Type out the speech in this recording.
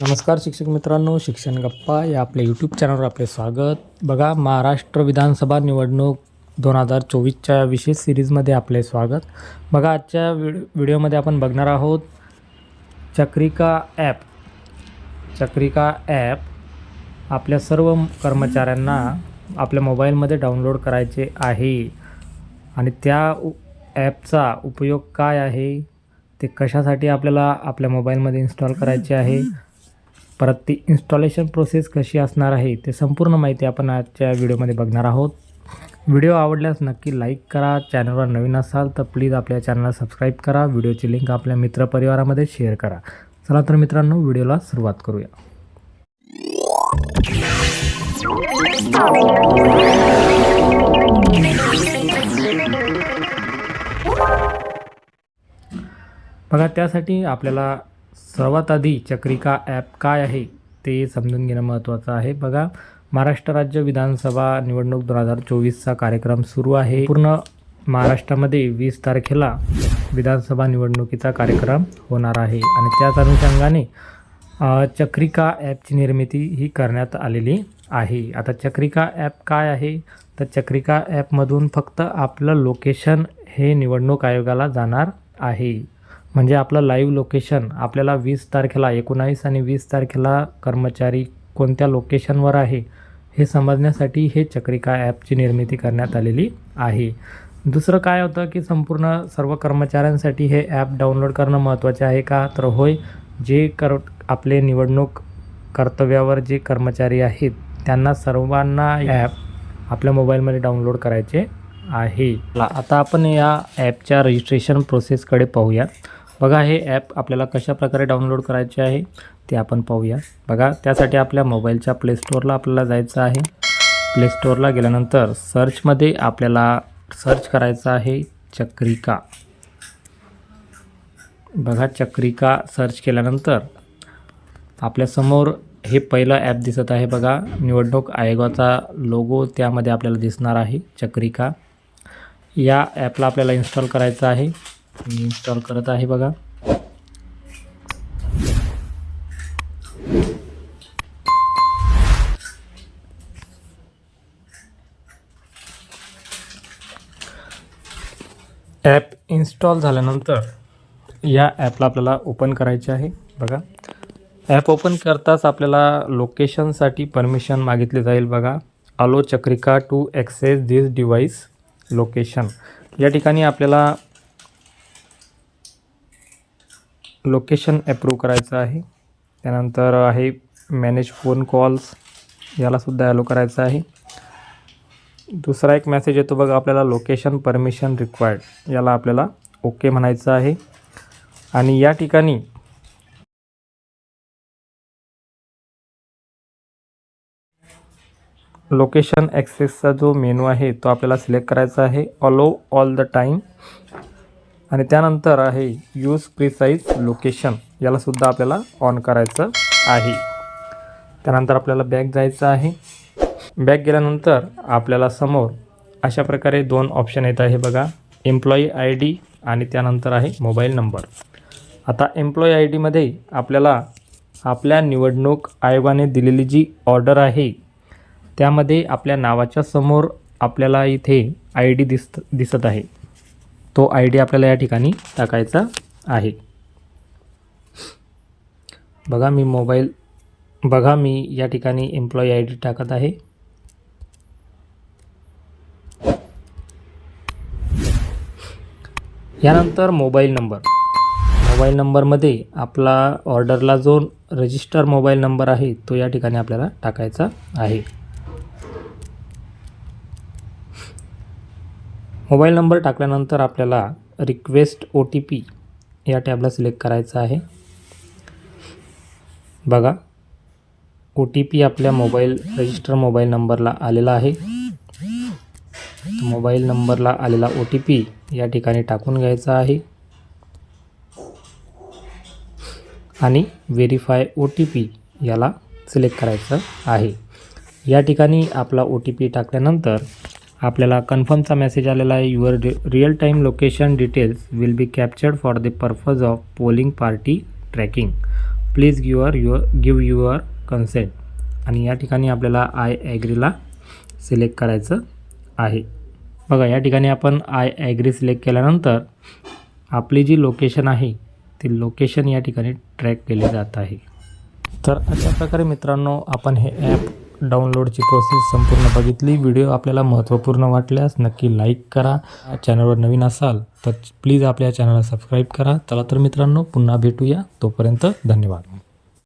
नमस्कार शिक्षक मित्रांनो शिक्षण गप्पा या आपल्या यूट्यूब चॅनलवर आपले स्वागत. बघा महाराष्ट्र विधानसभा निवडणूक दोन हजार चोवीसच्या विशेष सिरीजमध्ये आपले स्वागत. बघा आजच्या व्हिड व्हिडिओमध्ये आपण बघणार आहोत चक्रिका ॲप चक्रिका ॲप आपल्या सर्व कर्मचाऱ्यांना आपल्या मोबाईलमध्ये डाउनलोड करायचे आहे. आणि त्या ॲपचा उपयोग काय आहे? ते कशासाठी आपल्याला आपल्या मोबाईलमध्ये इन्स्टॉल करायचे आहे? परत ती इन्स्टॉलेशन प्रोसेस कशी असणार आहे ते संपूर्ण माहिती आपण आजच्या व्हिडिओमध्ये बघणार आहोत. व्हिडिओ आवडल्यास नक्की लाईक करा. चॅनलवर नवीन असाल तर प्लीज आपल्या चॅनलला सबस्क्राईब करा. व्हिडिओची लिंक आपल्या मित्रपरिवारामध्ये शेअर करा. चला तर मित्रांनो व्हिडिओला सुरुवात करूया. बघा त्यासाठी आपल्याला सर्वात आधी चक्रिका ॲप काय आहे ते समजून घेणं महत्त्वाचं आहे. बघा महाराष्ट्र राज्य विधानसभा निवडणूक दोन हजार चोवीसचा कार्यक्रम सुरू आहे. पूर्ण महाराष्ट्रामध्ये वीस तारखेला विधानसभा निवडणुकीचा कार्यक्रम होणार आहे आणि त्याच अनुषंगाने चक्रिका ॲपची निर्मिती ही करण्यात आलेली आहे. आता चक्रिका ॲप काय आहे? तर चक्रिका ॲपमधून फक्त आपलं लोकेशन हे निवडणूक आयोगाला जाणार आहे. म्हणजे आपलं लाईव्ह लोकेशन आपल्याला वीस तारखेला एकोणावीस आणि वीस तारखेला कर्मचारी कोणत्या लोकेशनवर आहे हे समजण्यासाठी हे चक्रिका ॲपची निर्मिती करण्यात आलेली आहे. दुसरं काय होतं की संपूर्ण सर्व कर्मचाऱ्यांसाठी हे ॲप डाउनलोड करणं महत्त्वाचे आहे का? तर होय जे कर आपले निवडणूक कर्तव्यावर जे कर्मचारी आहेत त्यांना सर्वांना ॲप आपल्या मोबाईलमध्ये डाउनलोड करायचे आहे. आता आपण या ॲपच्या रजिस्ट्रेशन प्रोसेसकडे पाहूया. बघा हे ॲप आपल्याला कशा प्रकारे डाउनलोड करायचे आहे ते आपण पाहूया. बघा त्यासाठी आपल्या मोबाईलच्या प्लेस्टोअरला आपल्याला जायचं आहे. प्लेस्टोअरला गेल्यानंतर सर्चमध्ये आपल्याला सर्च करायचं आहे चक्रिका. बघा चक्रिका सर्च केल्यानंतर आपल्यासमोर हे पहिलं ॲप दिसत आहे बघा. निवडणूक आयोगाचा लोगो त्यामध्ये आपल्याला दिसणार आहे चक्रिका. या ॲपला आपल्याला इन्स्टॉल करायचं आहे. मी इन्स्टॉल करत आहे बघा. ॲप इन्स्टॉल झाल्यानंतर या ॲपला आपल्याला ओपन करायचे आहे. बघा. ॲप ओपन करताच आपल्याला लोकेशनसाठी परमिशन मागितली जाईल बघा. Allow चक्रिका to access this device location या ठिकाणी आपल्याला लोकेशन अप्रूव्ह करायचं आहे. त्यानंतर आहे मॅनेज फोन कॉल्स यालासुद्धा ॲलो करायचं आहे. दुसरा एक मेसेज येतो बघा आपल्याला लोकेशन परमिशन रिक्वायर्ड याला आपल्याला ओके म्हणायचं आहे. आणि या ठिकाणी लोकेशन ॲक्सेसचा जो मेनू आहे तो आपल्याला सिलेक्ट करायचा आहे. अलो ऑल द टाईम आणि त्यानंतर आहे यूज प्रिसाईज लोकेशन यालासुद्धा आपल्याला ऑन करायचं आहे. त्यानंतर आपल्याला बॅग जायचं आहे. बॅग गेल्यानंतर आपल्याला समोर अशा प्रकारे दोन ऑप्शन येत आहे बघा. एम्प्लॉई आय डी आणि त्यानंतर आहे मोबाईल नंबर आता एम्प्लॉई आय डीमध्ये आपल्याला आपल्या निवडणूक आयोगाने दिलेली जी ऑर्डर आहे त्यामध्ये आपल्या नावाच्या समोर आपल्याला इथे आय डी दिसत दिसत आहे. तो आय डी आपल्याला या ठिकाणी टाकायचा आहे. बघा मी मोबाईल बघा मी या ठिकाणी एम्प्लॉई आय डी टाकत आहे. यानंतर मोबाईल नंबर. मोबाईल नंबरमध्ये आपला ऑर्डरला जो रजिस्टर मोबाईल नंबर आहे तो या ठिकाणी आपल्याला टाकायचा आहे. मोबाईल नंबर टाकल्यानंतर आपल्याला रिक्वेस्ट ओ टी पी या टॅबला सिलेक्ट करायचा आहे. बघा ओ टी पी आपल्या मोबाईल रजिस्टर मोबाईल नंबरला आलेला आहे. मोबाईल नंबरला आलेला ओ टी पी या ठिकाणी टाकून घ्यायचा आहे. आणि व्हेरीफाय ओ टी पी याला सिलेक्ट करायचं आहे. या ठिकाणी आपला ओ टी पी टाकल्यानंतर आपल्याला कन्फर्मचा मेसेज आलेला आहे. Your real time location details will be captured for the purpose of polling party tracking please your your give your consent आणि या ठिकाणी आपल्याला आय ॲग्रीला सिलेक्ट करायचं आहे. बघा या ठिकाणी आपण आय ॲग्री सिलेक्ट केल्यानंतर आपली जी लोकेशन आहे ती लोकेशन या ठिकाणी ट्रॅक केली जात आहे. तर अशा प्रकारे मित्रांनो आपण हे ॲप डाउनलोडची प्रोसेस संपूर्ण बघितली. व्हिडिओ आपल्याला महत्त्वपूर्ण वाटल्यास नक्की लाईक करा. चॅनलवर नवीन असाल तर प्लीज आपल्या चॅनलला सबस्क्राईब करा. चला तर मित्रांनो पुन्हा भेटूया. तोपर्यंत धन्यवाद.